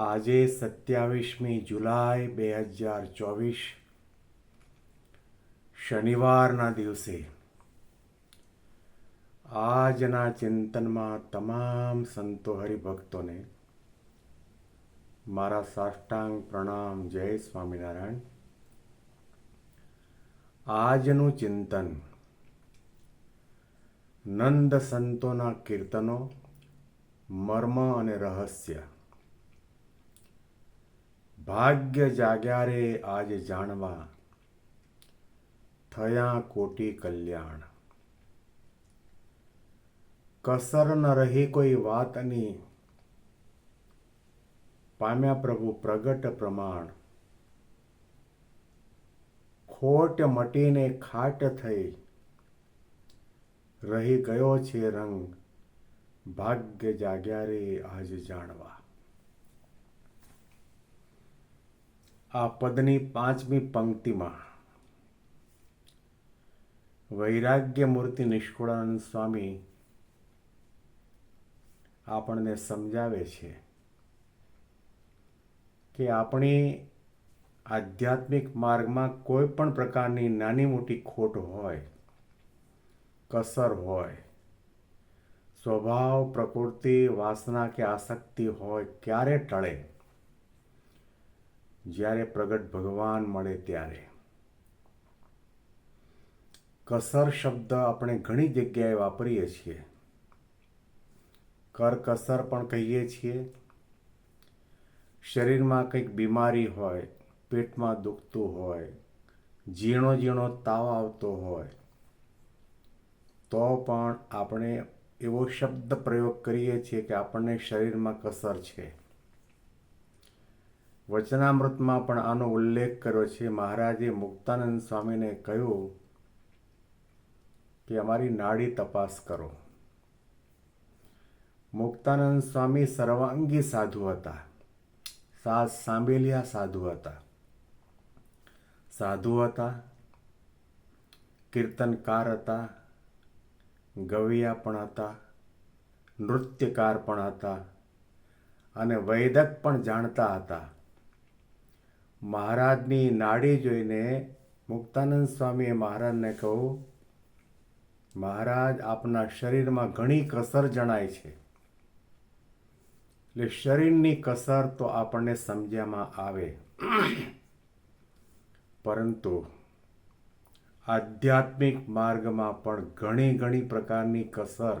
આજે સત્યાવીસમી જુલાઈ બે હજાર ચોવીસ, શનિવારના દિવસે. આજના ચિંતનમાં તમામ સંતો હરિભક્તોને મારા સાષ્ટાંગ પ્રણામ, જય સ્વામિનારાયણ. આજનું ચિંતન નંદ સંતોના કીર્તનો, મર્મ અને રહસ્ય. ભાગ્ય જાગ્યા રે આજ જાણવા થયા કોટી કલ્યાણ. કસર ન રહી કોઈ વાતની. પામ્યા પ્રભુ પ્રગટ પ્રમાણ. ખોટ મટીને ખાટ થઈ રહી ગયો છે રંગ. ભાગ્ય જાગ્યા રે આજ જાણવા. આ પદની પાંચમી પંક્તિમાં વૈરાગ્ય મૂર્તિ નિષ્કુળાનંદ સ્વામી આપણને સમજાવે છે કે આપણી આધ્યાત્મિક માર્ગમાં કોઈ પણ પ્રકારની નાની મોટી ખોટ હોય, કસર હોય, સ્વભાવ, પ્રકૃતિ, વાસના કે આસક્તિ હોય, ક્યારે ટળે. જ્યારે પ્રગટ ભગવાન મળે ત્યારે. કસર શબ્દ આપણે ઘણી જગ્યાએ વાપરીએ છીએ. કરકસર પણ કહીએ છીએ. શરીરમાં કંઈક બીમારી હોય, પેટમાં દુખતું હોય, ઝીણો ઝીણો તાવ આવતો હોય, તો પણ આપણે એવો શબ્દ પ્રયોગ કરીએ છીએ કે આપણને શરીરમાં કસર છે. વચનામૃતમાં પણ આનો ઉલ્લેખ કર્યો છે. મહારાજે મુક્તાનંદ સ્વામીને કહ્યું કે, અમારી નાડી તપાસ કરો. મુક્તાનંદ સ્વામી સર્વાંગી સાધુ હતા. સાસ સાંભેલિયા સાધુ હતા. સાધુ હતા, કીર્તનકાર હતા, ગવિયા પણ હતા, નૃત્યકાર પણ હતા અને વૈદક પણ જાણતા હતા. મહારાજની નાડી જોઈને મુક્તાનંદ સ્વામીએ મહારાજને કહ્યું, મહારાજ, આપના શરીરમાં ઘણી કસર જણાય છે. એટલે શરીરની કસર તો આપણને સમજ્યામાં આવે. પરંતુ આધ્યાત્મિક માર્ગમાં પણ ઘણી ઘણી પ્રકારની કસર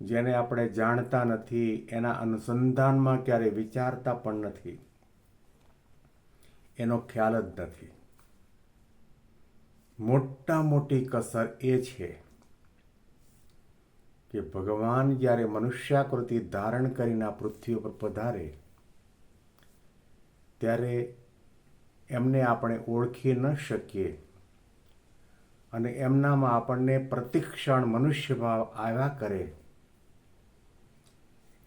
જેને આપણે જાણતા નથી, એના અનુસંધાનમાં ક્યારેય વિચારતા પણ નથી. એનો ખ્યાલ જ નથી. મોટા મોટી કસર એ છે કે ભગવાન જ્યારે મનુષ્યાકૃતિ ધારણ કરીને આ પૃથ્વી ઉપર પધારે, ત્યારે એમને આપણે ઓળખી ન શકીએ અને એમનામાં આપણને પ્રતિક્ષણ મનુષ્ય ભાવ આવ્યા કરે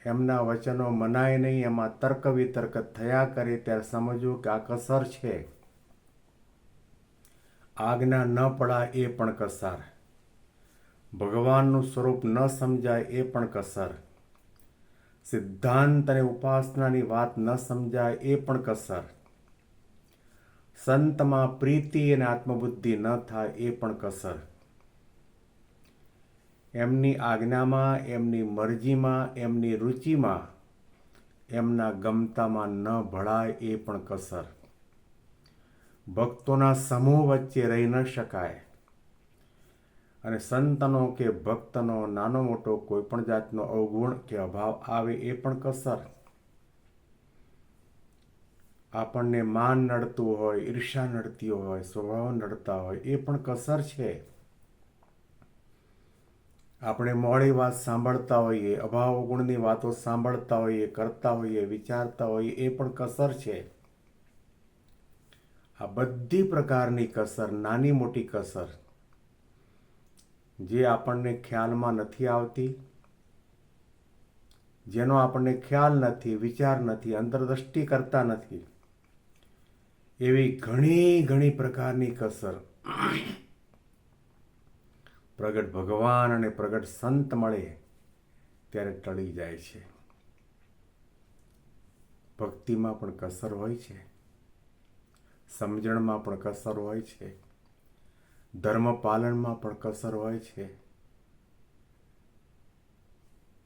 એમના વચનો મનાય નહીં, એમાં તર્ક વિતર્ક થયા કરે ત્યારે સમજવું કે આ કસર છે. આજ્ઞા ન પડાય એ પણ કસર. ભગવાનનું સ્વરૂપ ન સમજાય એ પણ કસર. સિદ્ધાંત અને ઉપાસનાની વાત ન સમજાય એ પણ કસર. સંતમાં પ્રીતિ અને આત્મબુદ્ધિ ન થાય એ પણ કસર. એમની આજ્ઞામાં, એમની મરજીમાં, એમની રુચિમાં, એમના ગમતામાં ન ભળાય એ પણ કસર. ભક્તોના સમૂહ વચ્ચે રહી ન શકાય. અને સંતનો કે ભક્તનો નાનો મોટો કોઈ પણ જાતનો અવગુણ કે અભાવ આવે એ પણ કસર. આપણને માન નડતું હોય ઈર્ષા નડતી હોય, સ્વભાવ નડતા હોય એ પણ કસર છે. આપણે મોડી વાત સાંભળતા હોઈએ, અભાવ ગુણની વાતો સાંભળતા હોઈએ, કરતા હોઈએ, વિચારતા હોઈએ, એ પણ કસર છે. આ બધી પ્રકારની કસર, નાની મોટી કસર, જે આપણને ખ્યાલમાં નથી આવતી, જેનો આપણને ખ્યાલ નથી, વિચાર નથી, અંતરદ્રષ્ટિ કરતા નથી, એવી ઘણી ઘણી પ્રકારની કસર. પ્રગટ ભગવાન અને પ્રગટ સંત મળે ત્યારે ટળી જાય છે. ભક્તિમાં પણ કસર હોય છે. સમજણમાં પણ કસર હોય છે. ધર્મ પાલનમાં પણ કસર હોય છે.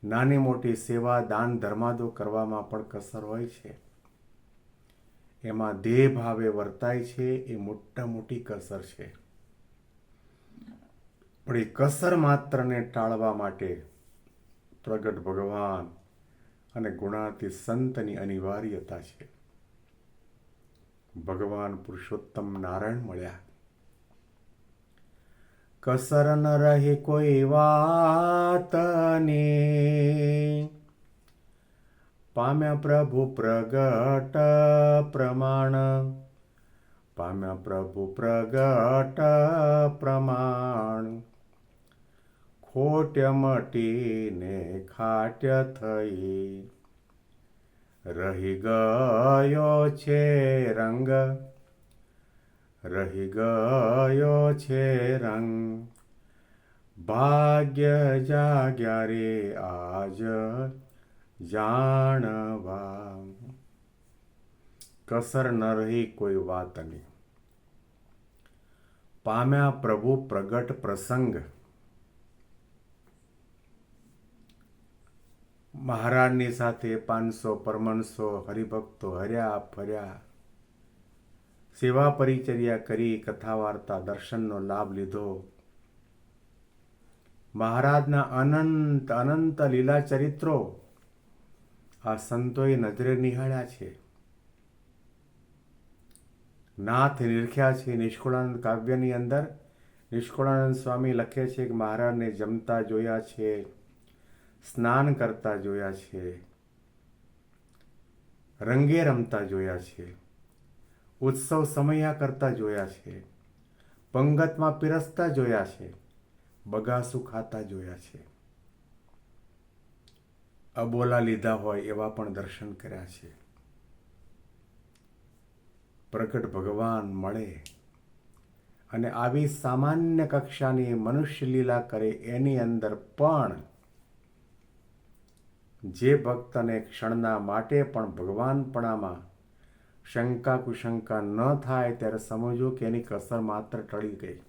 નાની મોટી સેવા દાન ધર્માદો કરવામાં પણ કસર હોય છે. એમાં દેહ ભાવે વર્તાય છે એ મોટા મોટી કસર છે. પણ એ કસર માત્રને ટાળવા માટે પ્રગટ ભગવાન અને ગુણાતી સંતની અનિવાર્યતા છે. ભગવાન પુરુષોત્તમ નારાયણ મળ્યા. કસર ન રહે કોઈ વાતને. પામ્યા પ્રભુ પ્રગટ પ્રમાણ. પામ્યા પ્રભુ પ્રગટ પ્રમાણ. ખોટ્ય મટીને ખાટ્ય થઈ. રહી ગયો છે રંગ, રહી ગયો છે રંગ. ભાગ્ય જાગ્યા રે આજ જાણવા. કસર ન રહી કોઈ વાતની. પામ્યા પ્રભુ પ્રગટ પ્રસંગ. મહારાજની સાથે પાંચસો પરમનસો હરિભક્તો હર્યા ફર્યા. સેવા પરિચર્યા કરી કથા વાર્તા દર્શનનો લાભ લીધો. મહારાજના અનંત અનંત લીલા ચરિત્રો આ સંતોએ નજરે નિહાળ્યા છે. નાથ નિરખ્યા છે નિષ્કુળાનંદ કાવ્યની અંદર. નિષ્કુળાનંદ સ્વામી લખે છે કે મહારાજને જમતા જોયા છે. સ્નાન કરતા જોયા છે. રંગે રમતા જોયા છે. ઉત્સવ સમયા કરતા જોયા છે. પંગતમાં પીરસતા જોયા છે. બગાસું ખાતા જોયા છે. અબોલા લીધા હોય એવા પણ દર્શન કર્યા છે. પ્રગટ ભગવાન મળે અને આવી સામાન્ય કક્ષાની મનુષ્ય લીલા કરે એની અંદર પણ જે ભક્તને ક્ષણના માટે પણ ભગવાનપણામાં શંકા કુશંકા ન થાય ત્યારે સમજો કે એની કસર માત્ર ટળી ગઈ.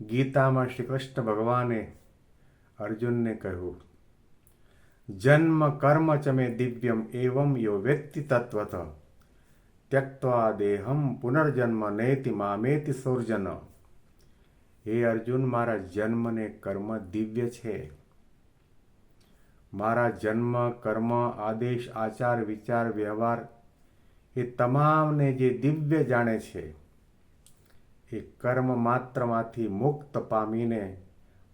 ગીતામાં શ્રી કૃષ્ણ ભગવાને અર્જુનને કહ્યું, જન્મ કર્મ ચમે દિવ્યમ એવમ યો વ્યક્તિ તત્વત ત્યક્વા દેહમ પુનર્જન્મ નેતિ મામેતિ સૌર્જન. હે અર્જુન, મારા જન્મને કર્મ દિવ્ય છે. મારા જન્મ, કર્મ, આદેશ, આચાર, વિચાર, વ્યવહાર એ તમામને જે દિવ્ય જાણે છે, એ કર્મ માત્રમાંથી મુક્ત પામીને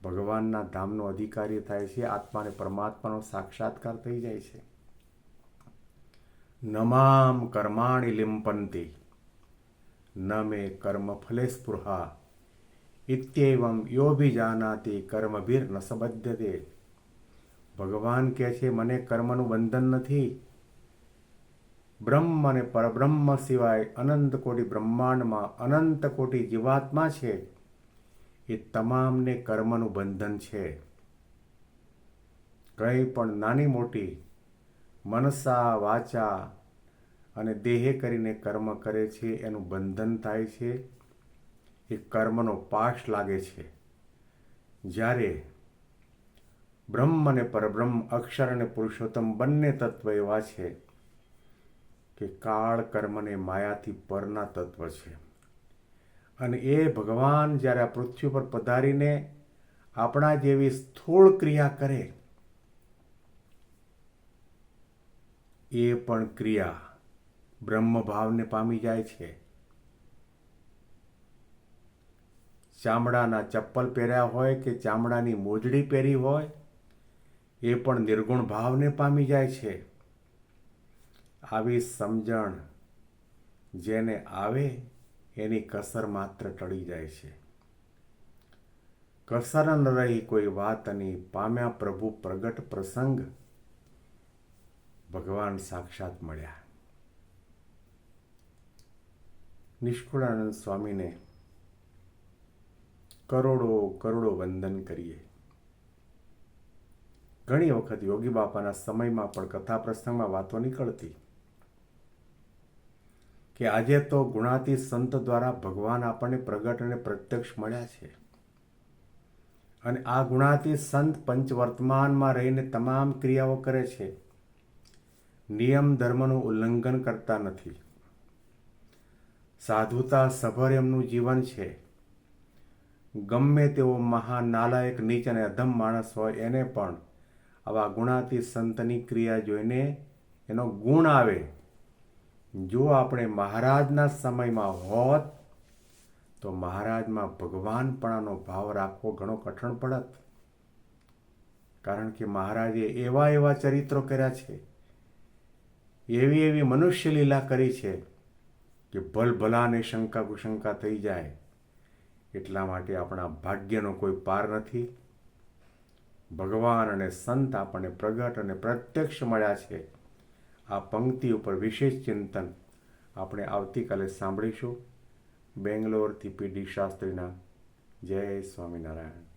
ભગવાનના ધામનો અધિકારી થાય છે, આત્માને પરમાત્માનો સાક્ષાત્કાર થઈ જાય છે. નમામ કર્માણી લિંપંતી ન મે કર્મ ફલે સ્પૃહા ઇત્યેવમ યોભિજાનાતિ કર્મભીર ન સબદ્ધતે. ભગવાન કહે છે, મને કર્મનું બંધન નથી. બ્રહ્મ અને પરબ્રહ્મ સિવાય અનંત કોટી બ્રહ્માંડમાં અનંત કોટી જીવાત્મા છે. એ તમામને કર્મનું બંધન છે. કંઈ પણ નાની મોટી, મનસા, વાચા અને દેહે કરીને કર્મ કરે છે, એનું બંધન થાય છે. એ કર્મનો પાશ લાગે છે. જ્યારે બ્રહ્મ અને પરબ્રહ્મ, અક્ષર અને પુરુષોત્તમ બંને તત્વ એવા છે કે કાળ કર્મને માયાથી પરના તત્વ છે. અને એ ભગવાન જ્યારે આ પૃથ્વી પર પધારીને આપણા જેવી સ્થૂળ ક્રિયા કરે, એ પણ ક્રિયા બ્રહ્મ ભાવને પામી જાય છે. ચામડાના ચપ્પલ પહેર્યા હોય કે ચામડાની મોજડી પહેરી હોય એ પણ નિર્ગુણ ભાવને પામી જાય છે. આવી સમજણ જેને આવે એની કસર માત્ર ટળી જાય છે. કસર ન રહી કોઈ વાતની પામ્યા પ્રભુ પ્રગટ પ્રસંગ ભગવાન સાક્ષાત મળ્યા. નિષ્કુળાનંદ સ્વામીને કરોડો કરોડો વંદન કરીએ. ઘણી વખત યોગી બાપાના સમયમાં પણ કથા પ્રસંગમાં વાતો નીકળતી. કે આજે તો ગુણાતી સંત દ્વારા ભગવાન આપણને પ્રગટ અને પ્રત્યક્ષ મળ્યા છે. અને આ ગુણાતી સંત પંચવર્તમાનમાં રહીને તમામ ક્રિયાઓ કરે છે. નિયમ ધર્મનું ઉલ્લંઘન કરતા નથી. સાધુતા સભર એમનું જીવન છે. ગમે તેવો મહાન નાલાયક નીચ અને અધમ માણસ હોય એને પણ આવા ગુણાતી સંતની ક્રિયા જોઈને એનો ગુણ આવે. જો આપણે મહારાજના સમયમાં હોત, તો મહારાજમાં ભગવાનપણાનો ભાવ રાખવો ઘણો કઠણ પડત. કારણ કે મહારાજે એવા એવા ચરિત્રો કર્યા છે, એવી એવી મનુષ્ય લીલા કરી છે કે ભલભલાને શંકા કુશંકા થઈ જાય. એટલા માટે આપણા ભાગ્યનો કોઈ પાર નથી. ભગવાન અને સંત આપણને પ્રગટ અને પ્રત્યક્ષ મળ્યા છે. આ પંક્તિ ઉપર વિશેષ ચિંતન આપણે આવતીકાલે સાંભળીશું. બેંગ્લોરથી પીડી શાસ્ત્રીના જય સ્વામિનારાયણ.